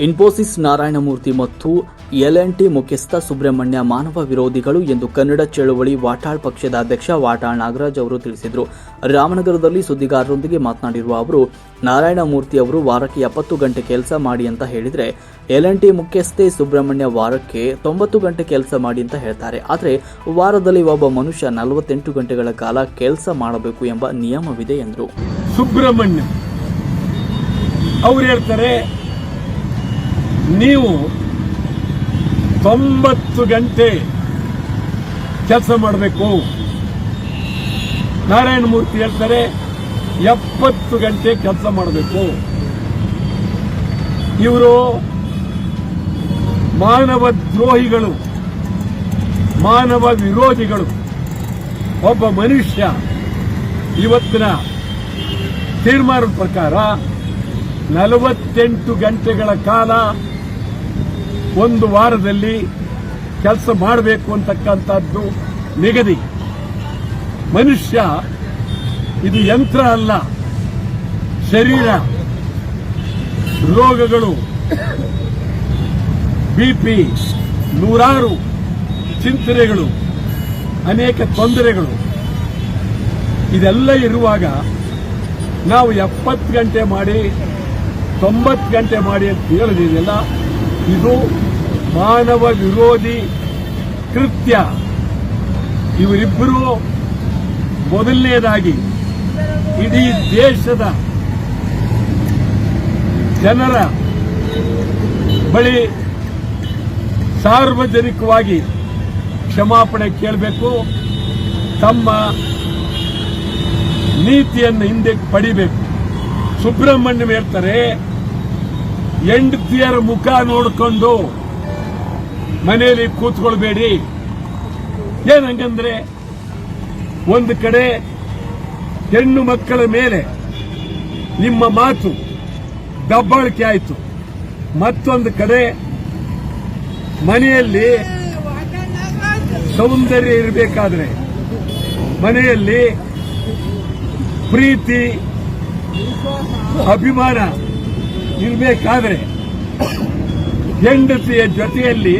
ಇನ್ಫೋಸಿಸ್ ನಾರಾಯಣಮೂರ್ತಿ ಮತ್ತು L N T ಮುಖ್ಯಸ್ಥ ಸುಬ್ರಹ್ಮಣ್ಯ ಮಾನವ ವಿರೋಧಿಗಳು ಎಂದು ಕನ್ನಡ ಚಳುವಳಿ ವಾಟಾಳ್ ಪಕ್ಷದ ಅಧ್ಯಕ್ಷ ವಾಟಾಳ್ ನಾಗರಾಜ್ ಅವರು ತಿಳಿಸಿದರು. ರಾಮನಗರದಲ್ಲಿ ಸುದ್ದಿಗಾರರೊಂದಿಗೆ ಮಾತನಾಡಿರುವ ಅವರು, ನಾರಾಯಣಮೂರ್ತಿ ಅವರು ವಾರಕ್ಕೆ ಎಪ್ಪತ್ತು ಗಂಟೆ ಕೆಲಸ ಮಾಡಿ ಅಂತ ಹೇಳಿದರೆ, ಎಲ್ ಎನ್ ಟಿ ಮುಖ್ಯಸ್ಥೆ ಸುಬ್ರಹ್ಮಣ್ಯ ವಾರಕ್ಕೆ ತೊಂಬತ್ತು ಗಂಟೆ ಕೆಲಸ ಮಾಡಿ ಅಂತ ಹೇಳ್ತಾರೆ. ಆದರೆ, ವಾರದಲ್ಲಿ ಒಬ್ಬ ಮನುಷ್ಯ ನಲವತ್ತೆಂಟು ಗಂಟೆಗಳ ಕಾಲ ಕೆಲಸ ಮಾಡಬೇಕು ಎಂಬ ನಿಯಮವಿದೆ ಎಂದರು. ಸುಬ್ರಹ್ಮಣ್ಯ ಅವ್ರು ಹೇಳ್ತಾರೆ ನೀವು ತೊಂಬತ್ತು ಗಂಟೆ ಕೆಲಸ ಮಾಡಬೇಕು. ನಾರಾಯಣ ಮೂರ್ತಿ ಹೇಳ್ತಾರೆ, ಎಪ್ಪತ್ತು ಗಂಟೆ ಕೆಲಸ ಮಾಡಬೇಕು. ಇವರು ಮಾನವ ದ್ರೋಹಿಗಳು, ಮಾನವ ವಿರೋಧಿಗಳು, ಒಬ್ಬ ಮನುಷ್ಯ ಇವತ್ತಿನ ತೀರ್ಮಾನದ ಪ್ರಕಾರ ನಲವತ್ತೆಂಟು ಗಂಟೆಗಳ ಕಾಲ ಒಂದು ವಾರದಲ್ಲಿ ಕೆಲಸ ಮಾಡಬೇಕು ಅಂತಕ್ಕಂಥದ್ದು ನಿಗದಿ. ಮನುಷ್ಯ ಇದು ಯಂತ್ರ ಅಲ್ಲ, ಶರೀರ. ರೋಗಗಳು. ಬಿಪಿ ನೂರಾರು ಚಿಂತನೆಗಳು, ಅನೇಕ ತೊಂದರೆಗಳು. ಇದೆಲ್ಲ ಇರುವಾಗ ನಾವು ಎಪ್ಪತ್ತು ಗಂಟೆ ಮಾಡಿ, ತೊಂಬತ್ತು ಗಂಟೆ ಮಾಡಿ ಅಂತ ಹೇಳಿದಿದೆಯಲ್ಲ ಇದು ಮಾನವ ವಿರೋಧಿ ಕೃತ್ಯ. ಇವರಿಬ್ಬರು ಮೊದಲನೇದಾಗಿ ಇಡೀ ದೇಶದ ಜನರ ಬಳಿ ಸಾರ್ವಜನಿಕವಾಗಿ ಕ್ಷಮಾಪಣೆ ಕೇಳಬೇಕು, ತಮ್ಮ ನೀತಿಯನ್ನು ಹಿಂದೆ ಪಡಿಬೇಕು. ಸುಬ್ರಹ್ಮಣ್ಯಂ ಹೇಳ್ತಾರೆ ಹೆಂಡತಿಯರ ಮುಖ ನೋಡಿಕೊಂಡು ಮನೆಯಲ್ಲಿ ಕೂತ್ಕೊಳ್ಬೇಡಿ ಏನಂಗಂದ್ರೆ ಒಂದು ಕಡೆ ಹೆಣ್ಣು ಮಕ್ಕಳ ಮೇಲೆ ನಿಮ್ಮ ಮಾತು ದಬ್ಬಾಳಿಕೆ ಆಯಿತು. ಮತ್ತೊಂದು ಕಡೆ ಮನೆಯಲ್ಲಿ ಸೌಂದರ್ಯ ಇರಬೇಕಾದ್ರೆ ಮನೆಯಲ್ಲಿ ಪ್ರೀತಿ, ಅಭಿಮಾನ ಇರಬೇಕಾದ್ರೆ ಹೆಂಡತಿಯ ಜೊತೆಯಲ್ಲಿ